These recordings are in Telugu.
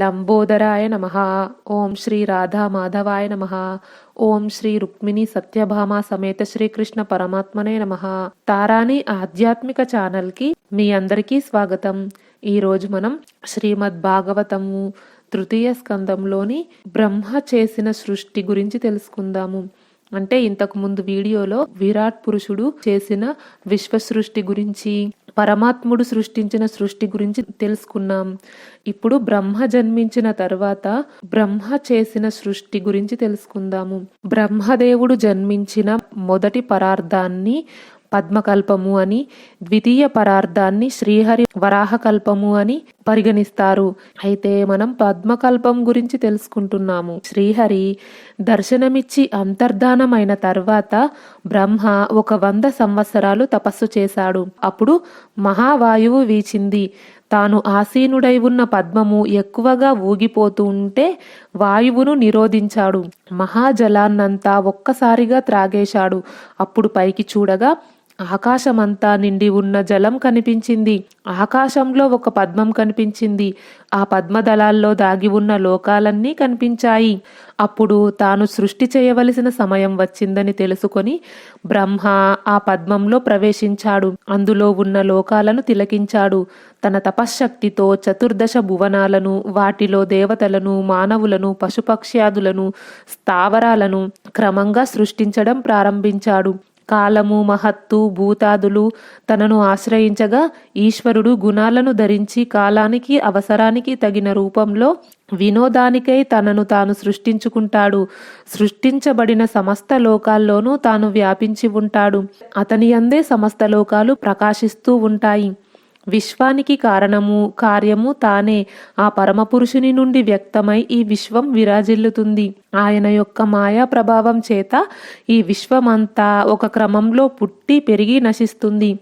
లంబోదరాయ నమ. ఓం శ్రీ రాధా మాధవాయ నమ. ఓం శ్రీ రుక్మిణి సత్యభామ సమేత శ్రీకృష్ణ పరమాత్మనే నమ. తారాని ఆధ్యాత్మిక ఛానల్కి మీ అందరికీ స్వాగతం. ఈ రోజు మనం శ్రీమద్ భాగవతము తృతీయ స్కందంలోని బ్రహ్మ చేసిన సృష్టి గురించి తెలుసుకుందాము. అంటే ఇంతకు ముందు వీడియోలో విరాట్ పురుషుడు చేసిన విశ్వ సృష్టి గురించి పరమాత్ముడు సృష్టించిన సృష్టి గురించి తెలుసుకున్నాం. ఇప్పుడు బ్రహ్మ జన్మించిన తర్వాత బ్రహ్మ చేసిన సృష్టి గురించి తెలుసుకుందాము. బ్రహ్మదేవుడు జన్మించిన మొదటి పరార్థాన్ని పద్మకల్పము అని ద్వితీయ పరార్థాన్ని శ్రీహరి వరాహకల్పము అని పరిగణిస్తారు. అయితే మనం పద్మకల్పం గురించి తెలుసుకుంటున్నాము. శ్రీహరి దర్శనమిచ్చి అంతర్ధానమైన తర్వాత బ్రహ్మ ఒక వంద సంవత్సరాలు తపస్సు చేశాడు. అప్పుడు మహావాయువు వీచింది. తాను ఆసీనుడై ఉన్న పద్మము ఎక్కువగా ఊగిపోతూ ఉంటే వాయువును నిరోధించాడు. మహాజలాన్నంతా ఒక్కసారిగా త్రాగేశాడు. అప్పుడు పైకి చూడగా ఆకాశమంతా నిండి ఉన్న జలం కనిపించింది. ఆకాశంలో ఒక పద్మం కనిపించింది. ఆ పద్మదళాల్లో దాగి ఉన్న లోకాలన్నీ కనిపించాయి. అప్పుడు తాను సృష్టి చేయవలసిన సమయం వచ్చిందని తెలుసుకొని బ్రహ్మ ఆ పద్మంలో ప్రవేశించాడు. అందులో ఉన్న లోకాలను తిలకించాడు. తన తపశ్శక్తితో చతుర్దశ భువనాలను వాటిలో దేవతలను మానవులను పశుపక్ష్యాదులను స్థావరాలను క్రమంగా సృష్టించడం ప్రారంభించాడు. కాలము మహత్తు భూతాదులు తనను ఆశ్రయించగా ఈశ్వరుడు గుణాలను ధరించి కాలానికి అవసరానికి తగిన రూపంలో వినోదానికై తనను తాను సృష్టించుకుంటాడు. సృష్టించబడిన సమస్త లోకాల్లోనూ తాను వ్యాపించి ఉంటాడు. అతని అందే సమస్త లోకాలు ప్రకాశిస్తూ ఉంటాయి. విశ్వానికి కారణము కార్యము తానే ఆ పరమపురుషుని నుండి వ్యక్తమై ఈ విశ్వం విరాజిల్లుతుంది. ఆయన యొక్క మాయా ప్రభావం చేత ఈ విశ్వమంతా ఒక క్రమంలో పుట్టి పెరిగి నశిస్తుంది.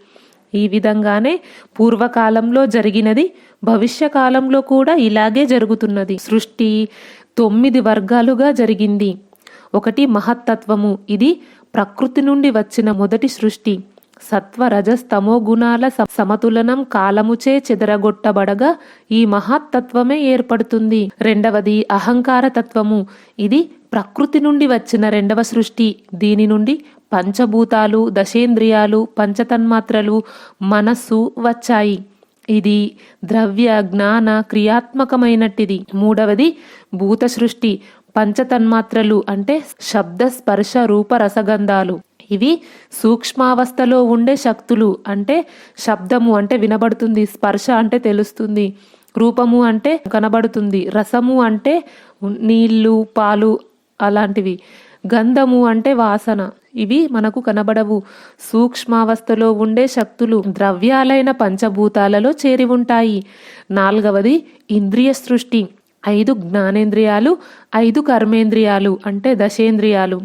ఈ విధంగానే పూర్వకాలంలో జరిగినది భవిష్య కాలంలో కూడా ఇలాగే జరుగుతున్నది. సృష్టి తొమ్మిది వర్గాలుగా జరిగింది. ఒకటి మహత్తత్వము ఇది ప్రకృతి నుండి వచ్చిన మొదటి సృష్టి. సత్వ రజస్తమో గుణాల సమతులనం కాలముచే చెదరగొట్టబడగా ఈ మహాతత్వమే ఏర్పడుతుంది. రెండవది అహంకార తత్వము ఇది ప్రకృతి నుండి వచ్చిన రెండవ సృష్టి. దీని నుండి పంచభూతాలు దశేంద్రియాలు పంచతన్మాత్రలు మనస్సు వచ్చాయి. ఇది ద్రవ్య జ్ఞాన క్రియాత్మకమైనట్టిది. మూడవది భూత సృష్టి పంచతన్మాత్రలు అంటే శబ్ద స్పర్శ రూప రసగంధాలు. ఇవి సూక్ష్మావస్థలో ఉండే శక్తులు అంటే శబ్దము అంటే వినబడుతుంది స్పర్శ అంటే తెలుస్తుంది రూపము అంటే కనబడుతుంది రసము అంటే నీళ్ళు పాలు అలాంటివి గంధము అంటే వాసన. ఇవి మనకు కనబడవు. సూక్ష్మావస్థలో ఉండే శక్తులు ద్రవ్యాలైన పంచభూతాలలో చేరి ఉంటాయి. నాలుగవది ఇంద్రియ సృష్టి. ఐదు జ్ఞానేంద్రియాలు ఐదు కర్మేంద్రియాలు అంటే దశేంద్రియాలు.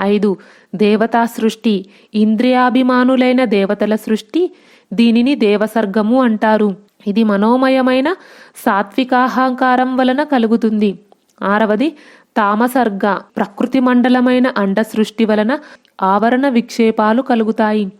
ఐదు దేవతా సృష్టి ఇంద్రియాభిమానులైన దేవతల సృష్టి దీనిని దేవసర్గము అంటారు. ఇది మనోమయమైన సాత్వికాహంకారం వలన కలుగుతుంది. ఆరవది తామసర్గ ప్రకృతి మండలమైన అండ సృష్టి వలన ఆవరణ విక్షేపాలు కలుగుతాయి.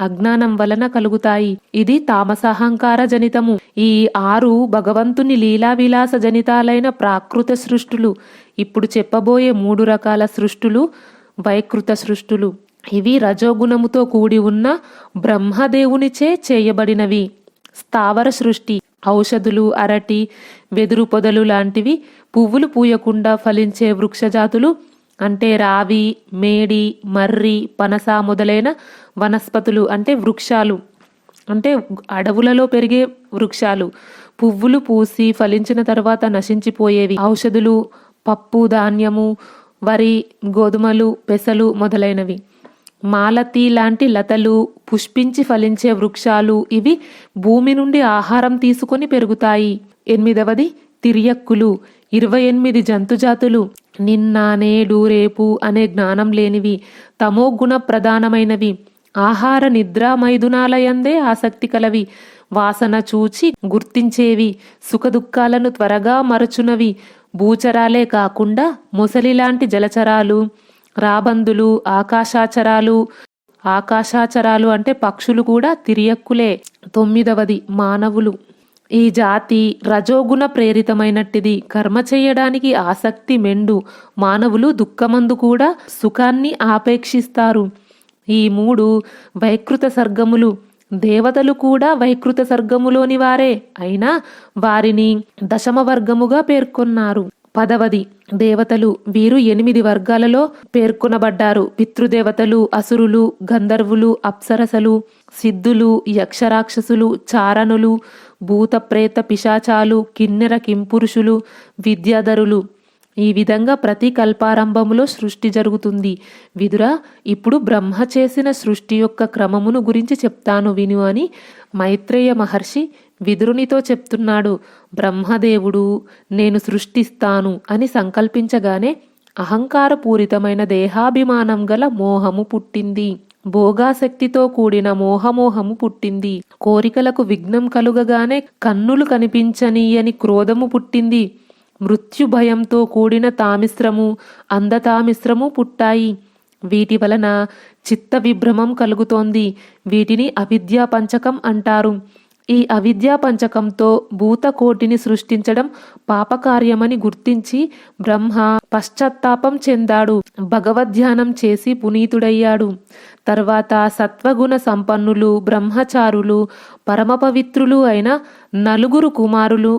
అజ్ఞానం వలన కలుగుతాయి. ఇది తామసహంకార జనితము. ఈ ఆరు భగవంతుని లీలా విలాస జనితాలైన ప్రాకృత సృష్టులు. ఇప్పుడు చెప్పబోయే మూడు రకాల సృష్టులు వైకృత సృష్టులు. ఇవి రజోగుణముతో కూడి ఉన్న బ్రహ్మదేవునిచే చేయబడినవి. స్థావర సృష్టి ఔషధులు అరటి వెదురు పొదలు లాంటివి పువ్వులు పూయకుండా ఫలించే వృక్షజాతులు అంటే రావి మేడి మర్రి పనస మొదలైన వనస్పతులు అంటే వృక్షాలు. అంటే అడవులలో పెరిగే వృక్షాలు. పువ్వులు పూసి ఫలించిన తర్వాత నశించిపోయేవి. ఔషధులు పప్పు ధాన్యము వరి గోధుమలు పెసలు మొదలైనవి. మాలతి లాంటి లతలు పుష్పించి ఫలించే వృక్షాలు ఇవి భూమి నుండి ఆహారం తీసుకొని పెరుగుతాయి. ఎనిమిదవది తిరియక్కులు. ఇరవై ఎనిమిది జంతుజాతులు. నిన్న నేడు రేపు అనే జ్ఞానం లేనివి తమో గుణ ప్రధానమైనవి. ఆహార నిద్ర మైదునాలయందే ఆసక్తి కలవి. వాసన చూచి గుర్తించేవి. సుఖదుఖాలను త్వరగా మరచునవి. భూచరాలే కాకుండా ముసలిలాంటి జలచరాలు రాబందులు ఆకాశాచరాలు ఆకాశాచరాలు అంటే పక్షులు కూడా తిరియక్కులే. తొమ్మిదవది మానవులు. ఈ జాతి రజోగుణ ప్రేరితమైనట్టిది. కర్మ చేయడానికి ఆసక్తి మెండు. మానవులు దుఃఖమందు కూడా సుఖాన్ని ఆపేక్షిస్తారు. ఈ మూడు వైకృత సర్గములు. దేవతలు కూడా వైకృత సర్గములోని వారే. అయినా వారిని దశమ వర్గముగా పేర్కొన్నారు. పదవది దేవతలు వీరు ఎనిమిది వర్గాలలో పేర్కొనబడ్డారు. పితృదేవతలు అసురులు గంధర్వులు అప్సరసలు సిద్ధులు యక్షరాక్షసులు చారణులు భూత ప్రేత పిశాచాలు కిన్నెర కింపురుషులు విద్యాధరులు. ఈ విధంగా ప్రతి కల్పారంభములో సృష్టి జరుగుతుంది. విదుర ఇప్పుడు బ్రహ్మ చేసిన సృష్టి యొక్క క్రమమును గురించి చెప్తాను విను అని మైత్రేయ మహర్షి విదురునితో చెప్తున్నాడు. బ్రహ్మదేవుడు నేను సృష్టిస్తాను అని సంకల్పించగానే అహంకారపూరితమైన దేహాభిమానం గల మోహము పుట్టింది. భోగాసక్తితో కూడిన మోహమోహము పుట్టింది. కోరికలకు విఘ్నం కలుగగానే కన్నులు కనిపించనీయని క్రోధము పుట్టింది. మృత్యు భయంతో కూడిన తామిశ్రము అందతామిశ్రము పుట్టాయి. వీటి వలన చిత్త విభ్రమం కలుగుతోంది. వీటిని అవిద్యా పంచకం అంటారు. ఈ అవిద్యా పంచకంతో భూతకోటిని సృష్టించడం పాపకార్యమని గుర్తించి బ్రహ్మ పశ్చాత్తాపం చెందాడు. భగవద్ధ్యానం చేసి పునీతుడయ్యాడు. తర్వాత సత్వగుణ సంపన్నులు బ్రహ్మచారులు పరమపవిత్రులు అయిన నలుగురు కుమారులు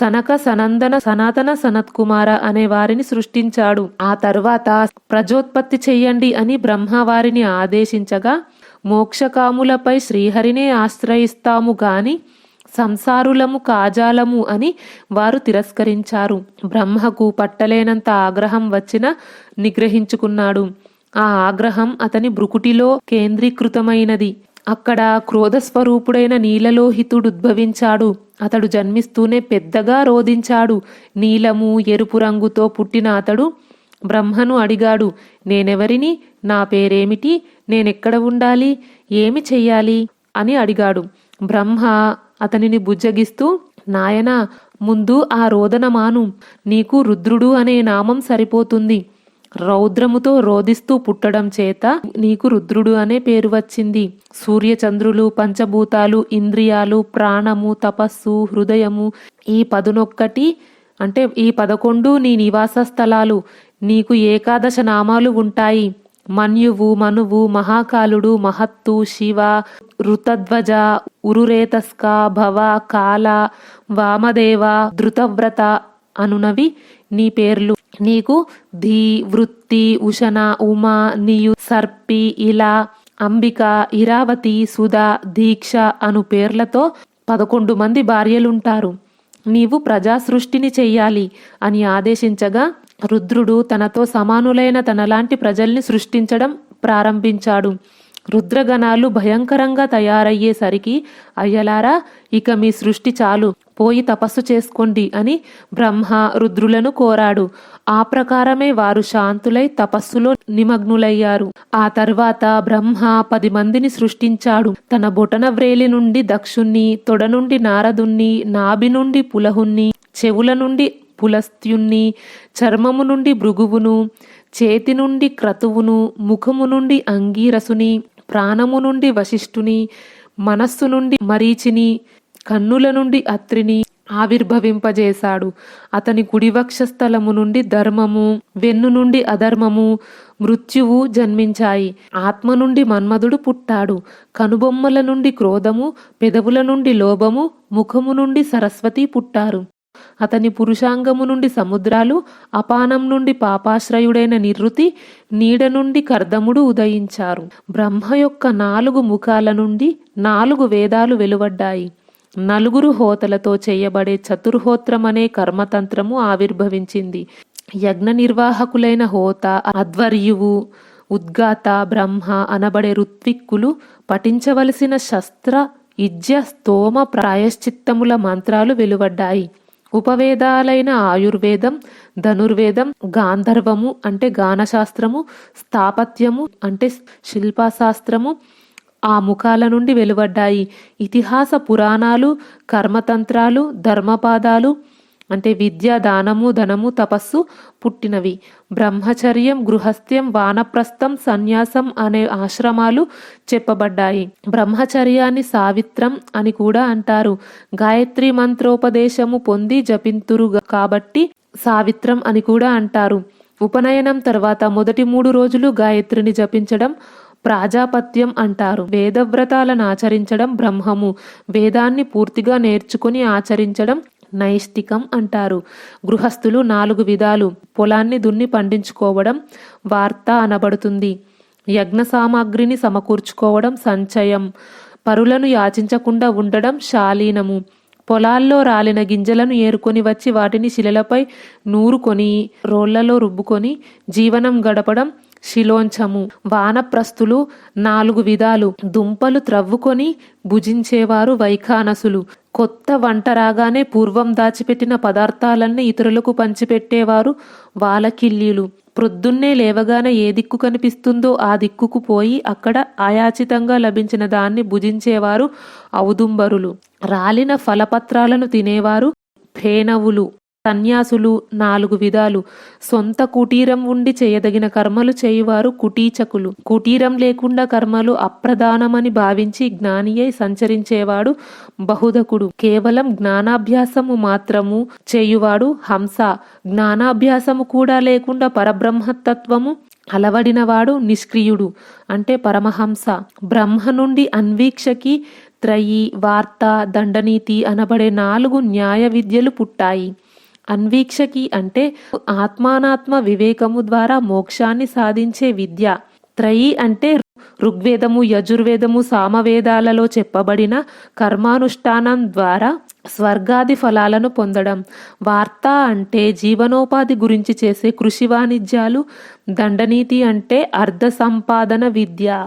సనక సనందన సనాతన సనత్కుమార అనే వారిని సృష్టించాడు. ఆ తర్వాత ప్రజోత్పత్తి చెయ్యండి అని బ్రహ్మ వారిని ఆదేశించగా మోక్షకాములపై శ్రీహరినే ఆశ్రయిస్తాము గాని సంసారులము కాజాలము అని వారు తిరస్కరించారు. బ్రహ్మకు పట్టలేనంత ఆగ్రహం వచ్చిన నిగ్రహించుకున్నాడు. ఆ ఆగ్రహం అతని బ్రుకుటిలో కేంద్రీకృతమైనది. అక్కడ క్రోధస్వరూపుడైన నీలలోహితుడు ఉద్భవించాడు. అతడు జన్మిస్తూనే పెద్దగా రోధించాడు. నీలము ఎరుపు రంగుతో పుట్టిన అతడు బ్రహ్మను అడిగాడు. నేనెవరిని? నా పేరేమిటి? నేనెక్కడ ఉండాలి? ఏమి చెయ్యాలి? అని అడిగాడు. బ్రహ్మ అతనిని బుజ్జగిస్తూ నాయనా ముందు ఆ రోదన మాను నీకు రుద్రుడు అనే నామం సరిపోతుంది. రౌద్రముతో రోదిస్తూ పుట్టడం చేత నీకు రుద్రుడు అనే పేరు వచ్చింది. సూర్యచంద్రులు పంచభూతాలు ఇంద్రియాలు ప్రాణము తపస్సు హృదయము ఈ పదునొక్కటి అంటే ఈ పదకొండు నీ నివాస స్థలాలు. నీకు ఏకాదశ నామాలు ఉంటాయి. మన్యువు మనువు మహాకాలుడు మహత్తు శివ ఋతధ్వజ ఉరురేతస్క భవ కాల వామదేవ ధృతవ్రత అనునవి నీ పేర్లు. నీకు ధీ వృత్తి ఉషణ ఉమా నియు సర్పి ఇలా అంబిక ఇరావతి సుధా దీక్ష అను పేర్లతో పదకొండు మంది భార్యలుంటారు. నీవు ప్రజా సృష్టిని చెయ్యాలి అని ఆదేశించగా రుద్రుడు తనతో సమానులైన తనలాంటి ప్రజల్ని సృష్టించడం ప్రారంభించాడు. రుద్రగణాలు భయంకరంగా తయారయ్యేసరికి అయ్యలారా ఇక మీ సృష్టి చాలు. పోయి తపస్సు చేసుకోండి అని బ్రహ్మ రుద్రులను కోరాడు. ఆ ప్రకారమే వారు శాంతులై తపస్సులో నిమగ్నులయ్యారు. ఆ తర్వాత బ్రహ్మ పది మందిని సృష్టించాడు. తన బొటన వ్రేలి నుండి దక్షుణ్ణి తొడ నుండి నారదుణ్ణి నాభి నుండి పులహుణ్ణి చెవుల నుండి పులస్త్యుణ్ణి చర్మము నుండి భృగువును చేతి నుండి క్రతువును ముఖము నుండి అంగీరసుని ప్రాణము నుండి వశిష్ఠుని మనస్సు నుండి మరీచిని కన్నుల నుండి అత్రిని ఆవిర్భవింపజేశాడు. అతని కుడివక్షస్థలము నుండి ధర్మము వెన్ను నుండి అధర్మము మృత్యువు జన్మించాయి. ఆత్మ నుండి మన్మధుడు పుట్టాడు. కనుబొమ్మల నుండి క్రోధము పెదవుల నుండి లోభము ముఖము నుండి సరస్వతి పుట్టారు. అతని పురుషాంగము నుండి సముద్రాలు అపానం నుండి పాపాశ్రయుడైన నిరుతి నీడ నుండి కర్దముడు ఉదయించారు. బ్రహ్మ యొక్క నాలుగు ముఖాల నుండి నాలుగు వేదాలు వెలువడ్డాయి. నలుగురు హోతలతో చేయబడే చతుర్హోత్రమనే కర్మతంత్రము ఆవిర్భవించింది. యజ్ఞ నిర్వాహకులైన హోత అధ్వర్యువు ఉద్గాత బ్రహ్మ అనబడే ఋత్విక్కులు పఠించవలసిన శస్త్ర ఇజ్య స్తోమ ప్రాయశ్చిత్తముల మంత్రాలు వెలువడ్డాయి. ఉపవేదాలైన ఆయుర్వేదం ధనుర్వేదం గాంధర్వము అంటే గానశాస్త్రము స్థాపత్యము అంటే శిల్పశాస్త్రము ఆ ముఖాల నుండి వెలువడ్డాయి. ఇతిహాస పురాణాలు కర్మతంత్రాలు ధర్మపాదాలు అంటే విద్య దానము ధనము తపస్సు పుట్టినవి. బ్రహ్మచర్యం గృహస్థ్యం వానప్రస్థం సన్యాసం అనే ఆశ్రమాలు చెప్పబడ్డాయి. బ్రహ్మచర్యాన్ని సావిత్రం అని కూడా అంటారు. గాయత్రి మంత్రోపదేశము పొంది జపింతురు కాబట్టి సావిత్రం అని కూడా అంటారు. ఉపనయనం తర్వాత మొదటి మూడు రోజులు గాయత్రిని జపించడం ప్రాజాపత్యం అంటారు. వేదవ్రతాలను ఆచరించడం బ్రహ్మము. వేదాన్ని పూర్తిగా నేర్చుకుని ఆచరించడం నైష్టికం అంటారు. గృహస్థులు నాలుగు విధాలు. పొలాన్ని దున్ని పండించుకోవడం వార్త అనబడుతుంది. యజ్ఞ సామాగ్రిని సమకూర్చుకోవడం సంచయం. పరులను యాచించకుండా ఉండడం శాలీనము. పొలాల్లో రాలిన గింజలను ఏరుకొని వచ్చి వాటిని శిలలపై నూరుకొని రోళ్ళలో రుబ్బుకొని జీవనం గడపడం శిలోంచము. వానప్రస్తులు నాలుగు విధాలు. దుంపలు త్రవ్వుకొని భుజించేవారు వైఖానసులు. కొత్త వంట రాగానే పూర్వం దాచిపెట్టిన పదార్థాలన్నీ ఇతరులకు పంచిపెట్టేవారు వాలకిల్లీలు. ప్రొద్దున్నే లేవగానే ఏ దిక్కు కనిపిస్తుందో ఆ దిక్కుకు పోయి అక్కడ ఆయాచితంగా లభించిన దాన్ని భుజించేవారు ఔదుంబరులు. రాలిన ఫలపత్రాలను తినేవారు ఫేనవులు. సన్యాసులు నాలుగు విధాలు. సొంత కుటీరం ఉండి చేయదగిన కర్మలు చేయువారు కుటీచకులు. కుటీరం లేకుండా కర్మలు అప్రధానమని భావించి జ్ఞానియై సంచరించేవాడు బహుదకుడు కేవలం జ్ఞానాభ్యాసము మాత్రము చేయువాడు హంస. జ్ఞానాభ్యాసము కూడా లేకుండా పరబ్రహ్మతత్వము అలవడినవాడు నిష్క్రియుడు అంటే పరమహంస. బ్రహ్మ నుండి అన్వీక్షకి త్రయి వార్త దండనీతి అనబడే నాలుగు న్యాయ విద్యలు పుట్టాయి. అన్వీక్షకి అంటే ఆత్మానాత్మ వివేకము ద్వారా మోక్షాన్ని సాధించే విద్య. త్రయి అంటే ఋగ్వేదము యజుర్వేదము సామవేదాలలో చెప్పబడిన కర్మానుష్ఠానం ద్వారా స్వర్గాది ఫలాలను పొందడం. వార్త అంటే జీవనోపాధి గురించి చేసే కృషి వాణిజ్యాలు. దండనీతి అంటే అర్ధ సంపాదన విద్య.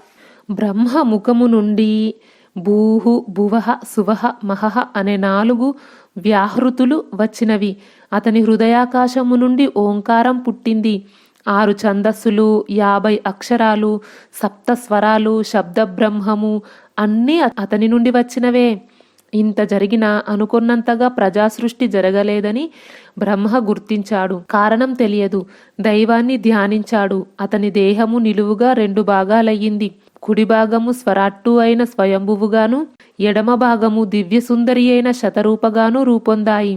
బ్రహ్మ ముఖము నుండి భూహు భువహ సువహ మహహ అనే నాలుగు వ్యాహృతులు వచ్చినవి. అతని హృదయాకాశము నుండి ఓంకారం పుట్టింది. ఆరు ఛందస్సులు యాభై అక్షరాలు సప్త స్వరాలు శబ్ద బ్రహ్మము అన్నీ అతని నుండి వచ్చినవే. ఇంత జరిగినా అనుకున్నంతగా ప్రజాసృష్టి జరగలేదని బ్రహ్మ గుర్తించాడు. కారణం తెలియదు. దైవాన్ని ధ్యానించాడు. అతని దేహము నిలువుగా రెండు భాగాలయ్యింది. కుడి భాగము స్వరాట్టు అయిన స్వయంభువుగాను ఎడమ భాగము దివ్య సుందరి అయిన శతరూపగాను రూపొందాయి.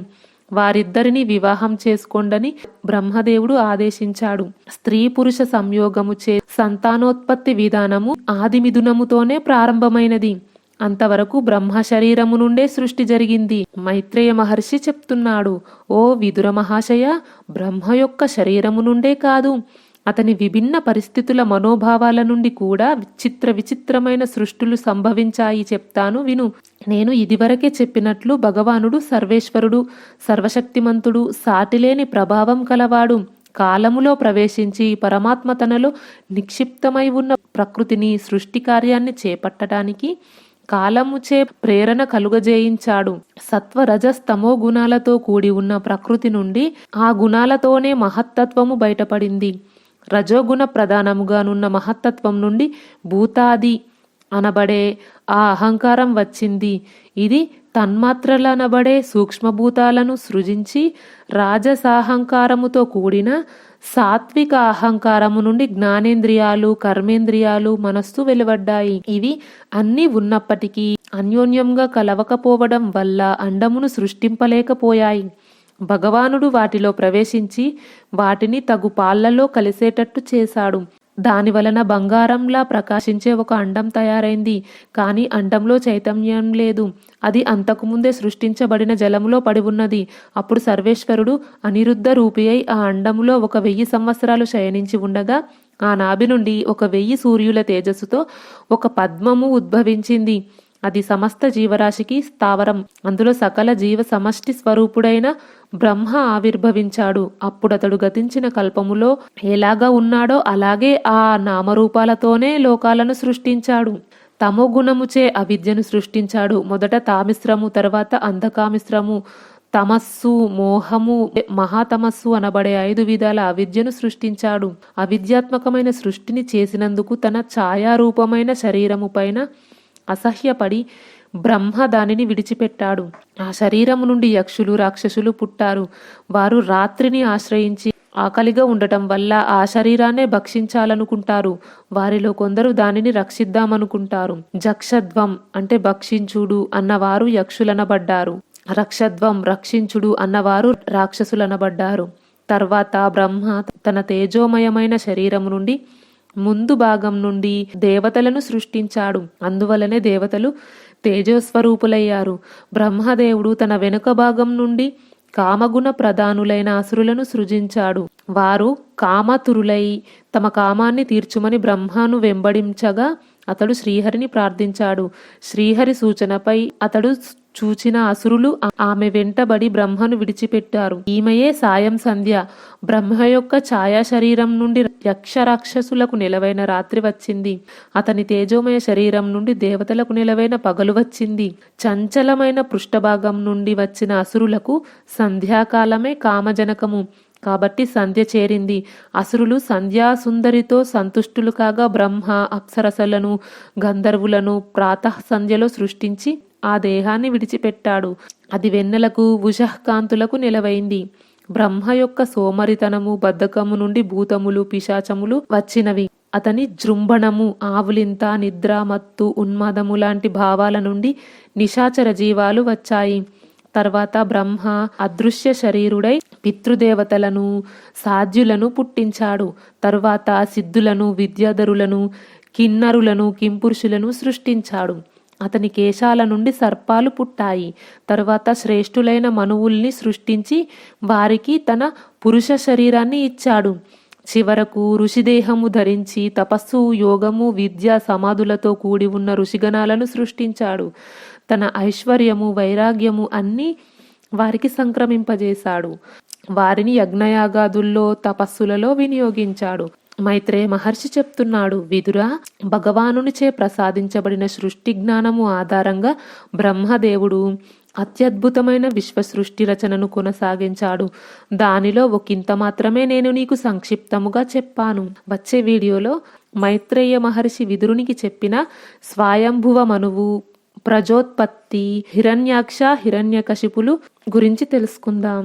వారిద్దరిని వివాహం చేసుకోండని బ్రహ్మదేవుడు ఆదేశించాడు. స్త్రీ పురుష సంయోగము చే సంతానోత్పత్తి విధానము ఆది మిథునముతోనే ప్రారంభమైనది. అంతవరకు బ్రహ్మ శరీరము నుండే సృష్టి జరిగింది. మైత్రేయ మహర్షి చెప్తున్నాడు ఓ విదుర మహాశయ బ్రహ్మ యొక్క శరీరము నుండే కాదు. అతని విభిన్న పరిస్థితుల మనోభావాల నుండి కూడా విచిత్ర విచిత్రమైన సృష్టులు సంభవించాయి చెప్తాను విను. నేను ఇదివరకే చెప్పినట్లు భగవానుడు సర్వేశ్వరుడు సర్వశక్తిమంతుడు సాటిలేని ప్రభావం కలవాడు. కాలములో ప్రవేశించి పరమాత్మ తనలో నిక్షిప్తమై ఉన్న ప్రకృతిని సృష్టి కార్యాన్ని చేపట్టడానికి కాలముచే ప్రేరణ కలుగజేయించాడు. సత్వరజస్తమో గుణాలతో కూడి ఉన్న ప్రకృతి నుండి ఆ గుణాలతోనే మహత్తత్వము బయటపడింది. రజోగుణ ప్రధానముగానున్న మహత్తత్వం నుండి భూతాది అనబడే ఆ అహంకారం వచ్చింది. ఇది తన్మాత్రలనబడే సూక్ష్మభూతాలను సృజించి రాజసాహంకారముతో కూడిన సాత్విక అహంకారము నుండి జ్ఞానేంద్రియాలు కర్మేంద్రియాలు మనస్సు వెలువడ్డాయి. ఇవి అన్నీ ఉన్నప్పటికీ అన్యోన్యంగా కలవకపోవడం వల్ల అండమును సృష్టింపలేకపోయాయి. భగవానుడు వాటిలో ప్రవేశించి వాటిని తగు పాళ్ళలో కలిసేటట్టు చేశాడు. దాని వలన బంగారంలా ప్రకాశించే ఒక అండం తయారైంది. కానీ అండంలో చైతన్యం లేదు. అది అంతకుముందే సృష్టించబడిన జలములో పడి ఉన్నది. అప్పుడు సర్వేశ్వరుడు అనిరుద్ధ రూపి అయి ఆ అండములో ఒక వెయ్యి సంవత్సరాలు శయనించి ఉండగా ఆ నాభి నుండి ఒక వెయ్యి సూర్యుల తేజస్సుతో ఒక పద్మము ఉద్భవించింది. అది సమస్త జీవరాశికి స్థావరం. అందులో సకల జీవ సమష్టి స్వరూపుడైన బ్రహ్మ ఆవిర్భవించాడు. అప్పుడతడు గతించిన కల్పములో ఎలాగా ఉన్నాడో అలాగే ఆ నామరూపాలతోనే లోకాలను సృష్టించాడు. తమో గుణముచే అవిద్యను సృష్టించాడు. మొదట తామిశ్రము తర్వాత అంధకామిశ్రము. తమస్సు మోహము మహాతమస్సు అనబడే ఐదు విధాల అవిద్యను సృష్టించాడు. అవిద్యాత్మకమైన సృష్టిని చేసినందుకు తన ఛాయారూపమైన శరీరము పైన అసహ్యపడి బ్రహ్మ దానిని విడిచిపెట్టాడు. ఆ శరీరము నుండి యక్షులు రాక్షసులు పుట్టారు. వారు రాత్రిని ఆశ్రయించి ఆకలిగా ఉండటం వల్ల ఆ శరీరాన్నే భక్షించాలనుకుంటారు. వారిలో కొందరు దానిని రక్షిద్దామనుకుంటారు. జక్షధ్వం అంటే భక్షించుడు అన్నవారు యక్షులనబడ్డారు. రక్షధ్వం రక్షించుడు అన్నవారు రాక్షసులనబడ్డారు. తర్వాత బ్రహ్మ తన తేజోమయమైన శరీరం నుండి ముందు భాగం నుండి దేవతలను సృష్టించాడు. అందువలనే దేవతలు తేజస్వరూపులయ్యారు. బ్రహ్మదేవుడు తన వెనుక భాగం నుండి కామగుణ ప్రధానులైన అసురులను సృజించాడు. వారు కామతురులై తమ కామాన్ని తీర్చుమని బ్రహ్మను వెంబడించగా అతడు శ్రీహరిని ప్రార్థించాడు. శ్రీహరి సూచనపై అతడు చూచిన అసురులు ఆమె వెంటబడి బ్రహ్మను విడిచిపెట్టారు. ఈమెయే సాయం సంధ్య. బ్రహ్మ యొక్క ఛాయా శరీరం నుండి యక్ష రాక్షసులకు నిలవైన రాత్రి వచ్చింది. అతని తేజోమయ శరీరం నుండి దేవతలకు నిలవైన పగలు వచ్చింది. చంచలమైన పృష్ఠభాగం నుండి వచ్చిన అసురులకు సంధ్యాకాలమే కామజనకము. కాబట్టి సంధ్య చేరింది. అసురులు సంధ్యాసుందరితో సంతుష్టులు కాగా బ్రహ్మ అప్సరసలను గంధర్వులను ప్రాతః సంధ్యలో సృష్టించి ఆ దేహాన్ని విడిచిపెట్టాడు. అది వెన్నెలకు ఉషఃకాంతులకు నిలవైంది. బ్రహ్మ యొక్క సోమరితనము బద్ధకము నుండి భూతములు పిశాచములు వచ్చినవి. అతని జృంభణము ఆవులింత నిద్ర మత్తు ఉన్మాదము లాంటి భావాల నుండి నిశాచర జీవాలు వచ్చాయి. తర్వాత బ్రహ్మ అదృశ్య శరీరుడై పితృదేవతలను సాధ్యులను పుట్టించాడు. తరువాత సిద్ధులను విద్యాధరులను కిన్నరులను కింపురుషులను సృష్టించాడు. అతని కేశాల నుండి సర్పాలు పుట్టాయి. తరువాత శ్రేష్ఠులైన మనువుల్ని సృష్టించి వారికి తన పురుష శరీరాన్ని ఇచ్చాడు. చివరకు ఋషిదేహము ధరించి తపస్సు యోగము విద్య సమాధులతో కూడి ఉన్న ఋషిగణాలను సృష్టించాడు. తన ఐశ్వర్యము వైరాగ్యము అన్నీ వారికి సంక్రమింపజేశాడు. వారిని యజ్ఞయాగాదుల్లో తపస్సులలో వినియోగించాడు. మైత్రేయ మహర్షి చెప్తున్నాడు విదురా భగవానునిచే ప్రసాదించబడిన సృష్టి జ్ఞానము ఆధారంగా బ్రహ్మదేవుడు అత్యద్భుతమైన విశ్వసృష్టి రచనను కొనసాగించాడు. దానిలో ఒకంత మాత్రమే నేను నీకు సంక్షిప్తముగా చెప్పాను. వచ్చే వీడియోలో మైత్రేయ మహర్షి విదురునికి చెప్పిన స్వయంభువ మనువు ప్రజోత్పత్తి హిరణ్యాక్ష హిరణ్యకశిపులు గురించి తెలుసుకుందాం.